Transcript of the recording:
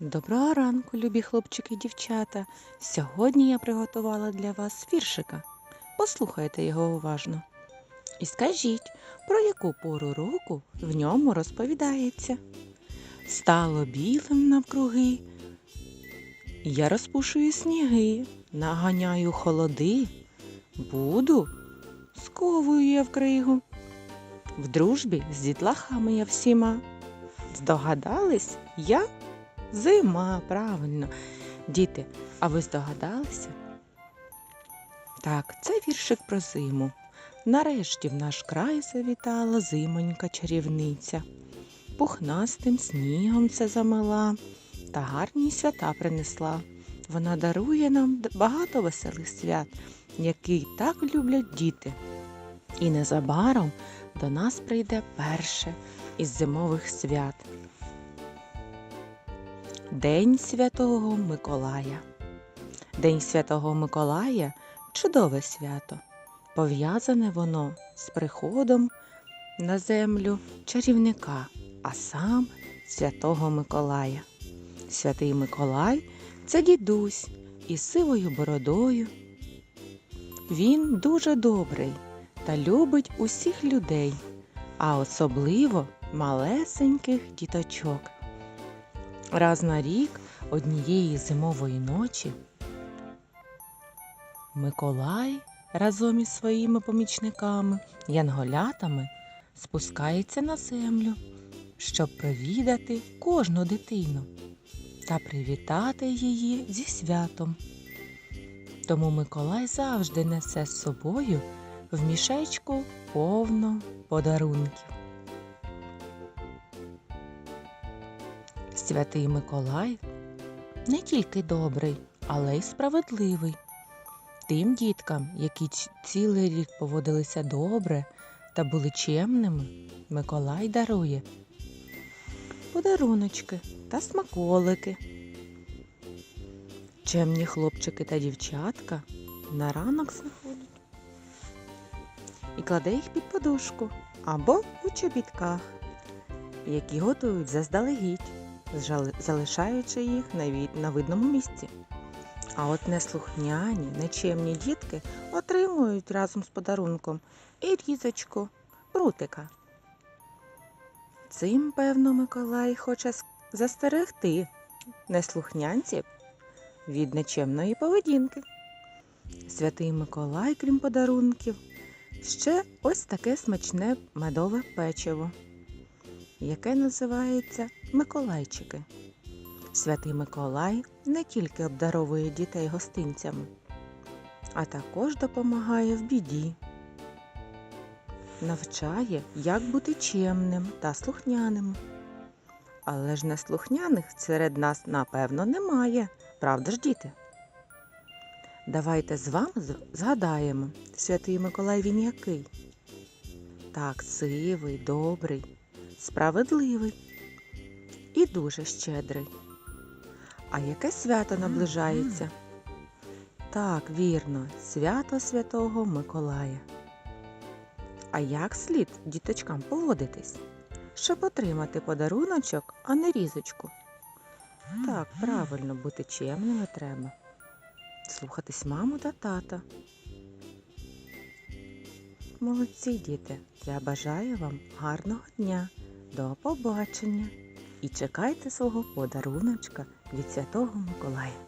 Доброго ранку, любі хлопчики і дівчата. Сьогодні я приготувала для вас віршика. Послухайте його уважно. І скажіть, про яку пору року в ньому розповідається. Стало білим навкруги. Я розпушую сніги, наганяю холоди. Буду, сковую я в кригу. В дружбі з дітлахами я всіма. Здогадались, я Зима, правильно. Діти, а ви здогадалися? Так, це віршик про зиму. Нарешті в наш край завітала зимонька чарівниця. Пухнастим снігом це замила та гарні свята принесла. Вона дарує нам багато веселих свят, які так люблять діти. І незабаром до нас прийде перше із зимових свят. День Святого Миколая. День Святого Миколая чудове свято. Пов'язане воно з приходом на землю чарівника, а сам Святого Миколая. Святий Миколай це дідусь із сивою бородою. Він дуже добрий та любить усіх людей, а особливо малесеньких діточок. Раз на рік однієї зимової ночі Миколай разом із своїми помічниками, янголятами, спускається на землю, щоб провідати кожну дитину та привітати її зі святом. Тому Миколай завжди несе з собою в мішечку повно подарунків. Святий Миколай не тільки добрий, але й справедливий. Тим діткам, які цілий рік поводилися добре та були чемними, Миколай дарує подаруночки та смаколики. Чемні хлопчики та дівчатка на ранок знаходять і кладе їх під подушку або у чобітках, які готують заздалегідь залишаючи їх на, видному місці. А от неслухняні, нечемні дітки отримують разом з подарунком і різочку, прутика. Цим, певно, Миколай хоче застерегти неслухнянців від нечемної поведінки. Святий Миколай, крім подарунків, ще ось таке смачне медове печиво яке називається Миколайчики. Святий Миколай не тільки обдаровує дітей гостинцями, а також допомагає в біді, навчає, як бути чемним та слухняним. Але ж неслухняних серед нас, напевно, немає, правда ж, діти? Давайте з вами згадаємо, святий Миколай він який? Так, сивий, добрий, справедливий і дуже щедрий. А яке свято наближається? Так, вірно, свято Святого Миколая. А як слід діточкам поводитись, щоб отримати подаруночок, а не різочку? Так, правильно, бути чемними треба. Слухатись маму та тата. Молодці діти, я бажаю вам гарного дня. До побачення. І чекайте свого подаруночка від Святого Миколая.